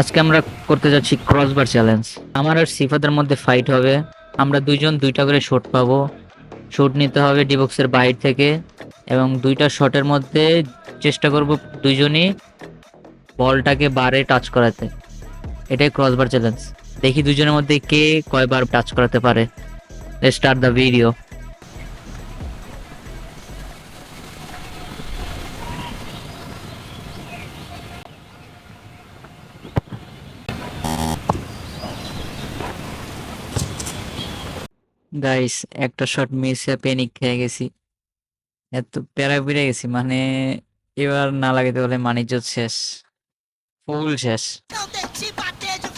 আজকে আমরা করতে যাচ্ছি ক্রসবার চ্যালেঞ্জ আমার আর সিফাতের মধ্যে ফাইট হবে। আমরা দুইজন দুইটা করে শট পাবো। শট নিতে হবে ডিবক্সের বাইরে থেকে এবং দুইটা শটের মধ্যে চেষ্টা করব দুইজনই বলটাকে বারে টাচ করাতে। এটাই ক্রসবার চ্যালেঞ্জ দেখি দুজনের মধ্যে কে কয়বার টাচ করাতে পারে। স্টার্ট দ্য ভিডিও গাইস একটা শট মিস হয়ে প্যানিক খেয়ে গেছি এত প্যারা বেড়ে গেছি মানে এবার না লাগাতে বলে মানিজ্য শেষ ফুল শেষ Não tem te bater de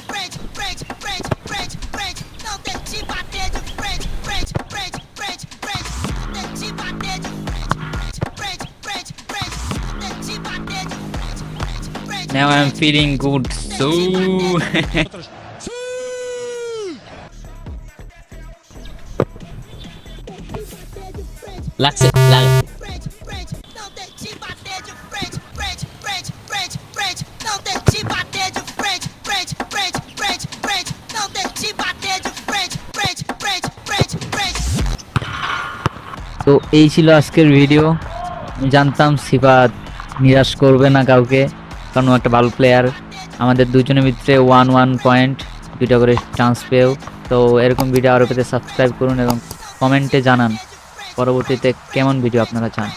frente. তো এই ছিল আজকের ভিডিও জানতাম সিফাত নিরাশ করবে না কাউকে, কারণ একটা ভালো প্লেয়ার আমাদের দুজনের ভিতরে ওয়ান ওয়ান পয়েন্ট দুইটা করে চান্স পেও তো এরকম ভিডিও আরও পেতে সাবস্ক্রাইব করুন এবং কমেন্টে জানান। পরবর্তীতে কেমন ভিডিও আপনারা চান?